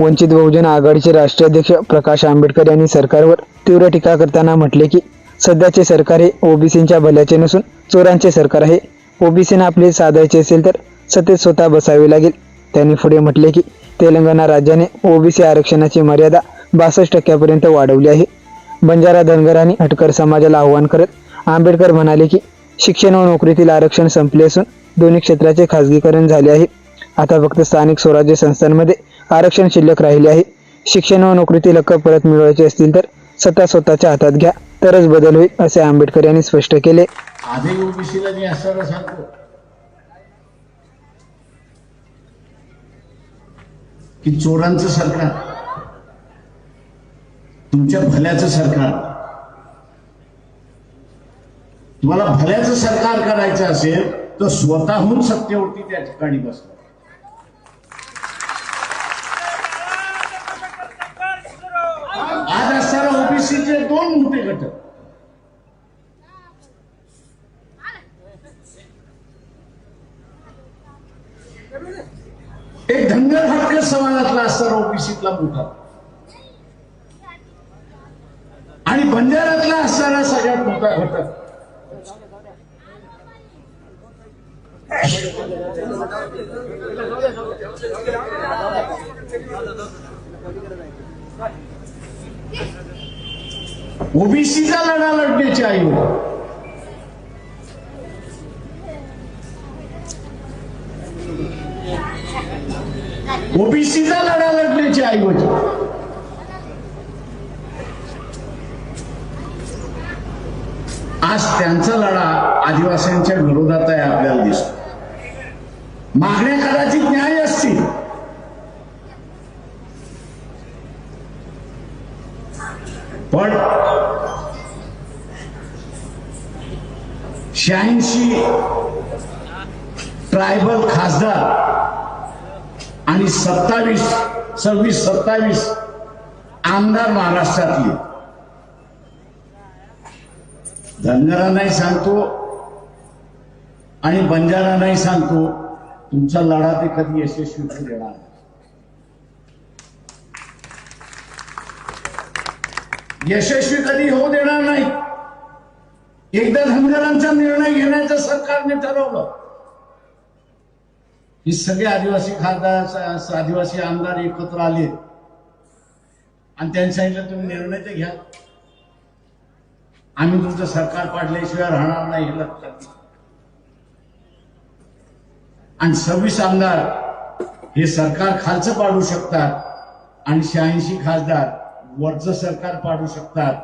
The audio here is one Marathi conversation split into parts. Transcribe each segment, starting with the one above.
वंचित बहुजन आघाडीचे राष्ट्रीय अध्यक्ष प्रकाश आंबेडकर यांनी सरकारवर तीव्र टीका करताना म्हटले की सध्याचे सरकार हे ओबीसींच्या भल्याचे नसून चोरांचे सरकार आहे. ओबीसींना आपले साधायचे असेल तर सत्तेत स्वतः बसावे लागेल. त्यांनी पुढे म्हटले की तेलंगणा राज्याने ओबीसी आरक्षणाची मर्यादा बासष्ट टक्क्यापर्यंत वाढवली आहे. बंजारा धनगर आणि हटकर समाजाला आव्हान करत आंबेडकर म्हणाले की शिक्षण व नोकरीतील आरक्षण संपले असून दोन्ही क्षेत्राचे खासगीकरण झाले आहे. आता फक्त स्थानिक स्वराज्य संस्थांमध्ये आरक्षण शिल्लक राहिले आहे. शिक्षण व नोकरीतील हक्क परत मिळवायचे असतील तर सत्ता स्वतःच्या हातात घ्या. तरच बदल होईल असे आंबेडकर यांनी स्पष्ट केले. आजही ओबीसीला मी असताना सांगतो. की चोरांचं सरकार तुमच्या भल्याचं सरकार तुम्हाला भल्याचं सरकार करायचं असेल तर स्वतःहून सत्तेवरती त्या ठिकाणी बसवा आज असताना ओबीसीचे दोन एक धनगर हक्क समाजातला असताना ओबीसीतला मोठा. आणि बंजारातला असताना सगळ्यात मोठा घटक. ओबीसीचा लढा लढण्याची आयु हो. ओबीसीचा लढा लढण्याची ऐवजी हो. आज त्यांचा लढा आदिवासींच्या विरोधात आहे आपल्याला दिसतो. मागण्या कदाचित न्याय असतील. पण शहाऐंशी ट्रायबल खासदार आणि सत्तावीस सव्वीस सत्तावीस आमदार महाराष्ट्रातले. धनगरांनाही सांगतो आणि बंजारांनाही सांगतो तुमचा लढा ते कधी यशस्वी होऊ देणार यशस्वी कधी होऊ देणार नाही? एकदा धनगरांचा निर्णय घेण्याचं सरकारने ठरवलं. ही सगळे आदिवासी खासदार आदिवासी आमदार एकत्र आले. आणि त्यांनी सांगितलं तुम्ही निर्णय तर घ्या. आम्ही तुमचं सरकार पाडल्याशिवाय राहणार नाही हे लक्षात आणि सव्वीस आमदार हे सरकार खालचं पाडू शकतात आणि शहाऐंशी खासदार वरचं सरकार पाडू शकतात.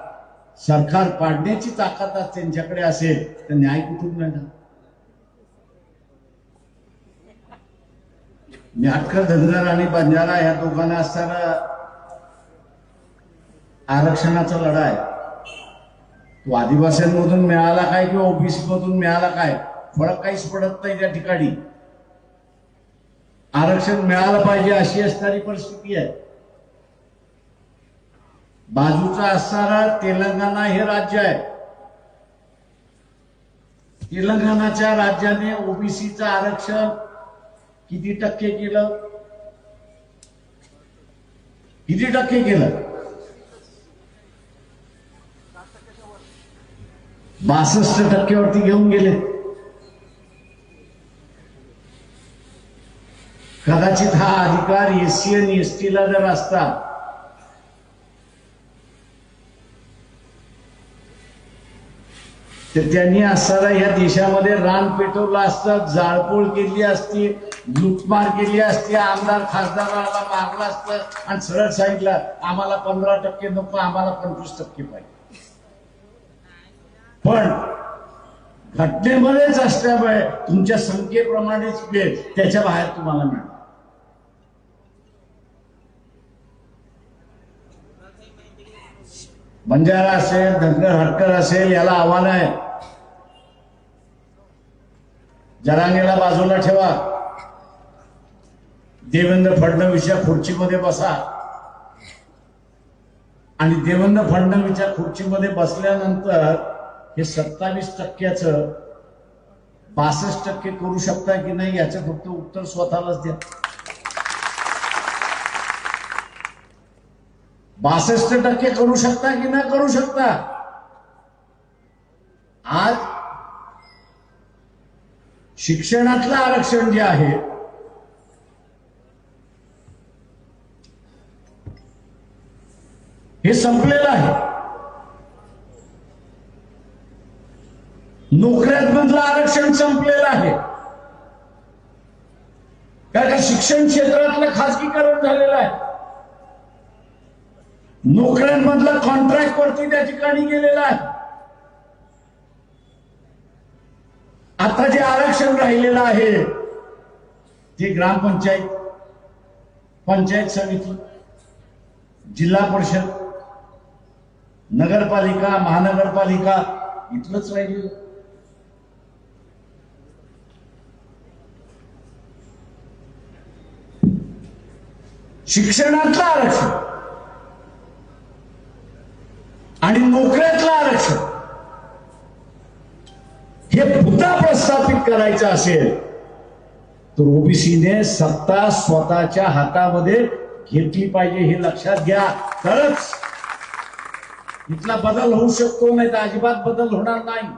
सरकार पाडण्याची ताकद आज त्यांच्याकडे असेल तर न्याय कुठून मिळणार? नाटकर धनगर आणि बंजारा या दोघांना असताना आरक्षणाचा लढा आहे. तो आदिवासींमधून मिळाला काय किंवा ओबीसी मधून मिळाला काय? फरक काहीच पडत नाही त्या ठिकाणी. आरक्षण मिळालं पाहिजे अशी असणारी परिस्थिती आहे. बाजूचा असणारा तेलंगणा हे राज्य आहे. तेलंगणाच्या राज्याने ओबीसीचं आरक्षण किती टक्के केलं? किती टक्के केलं? बासष्ट टक्क्यावरती घेऊन गेले. कदाचित हा अधिकार एससी आणि एसटी ला जर असता तर त्यांनी असताना या देशामध्ये रान पेटवलं असतं जाळपोळ केली असती लुटमार केली असती आमदार खासदाराला मारलं असतं आणि सरळ सांगितलं आम्हाला पंधरा टक्के नको आम्हाला पंचवीस टक्के पाहिजे. पण घटनेमध्येच असल्यामुळे तुमच्या संख्येप्रमाणेच वेळ त्याच्या बाहेर तुम्हाला मिळणार बंजारा असेल धनगर हटकर असेल याला आव्हान आहे जरांगेला बाजूला ठेवा. देवेंद्र फडणवीसच्या खुर्चीमध्ये बसा. आणि देवेंद्र फडणवीसच्या खुर्चीमध्ये बसल्यानंतर हे सत्तावीस टक्क्याचं बासष्ट टक्के करू शकता की नाही याचं फक्त उत्तर स्वतःलाच द्या. बासष्ट टक्के करू शकता की नाही करू शकता? आज शिक्षणातलं आरक्षण जे आहे हे संपलेलं आहे. नोकऱ्यात मधलं आरक्षण संपलेलं आहे. कारण का शिक्षण क्षेत्रातलं खासगीकरण झालेलं आहे. नोकऱ्यांमधलं कॉन्ट्रॅक्ट वरती त्या ठिकाणी गेलेला आहे. आता आरक्षण राहिलेलं आहे. ते ग्रामपंचायत पंचायत समिती जिल्हा परिषद नगरपालिका महानगरपालिका इथलंच राहिलेलं शिक्षणातलं आरक्षण आणि नोकऱ्या करायचं असेल तर ओबीसीने सत्ता स्वतःच्या हातामध्ये घेतली पाहिजे हे लक्षात घ्या. तरच इथला बदल होऊ शकतो नाही तर अजिबात बदल होणार नाही.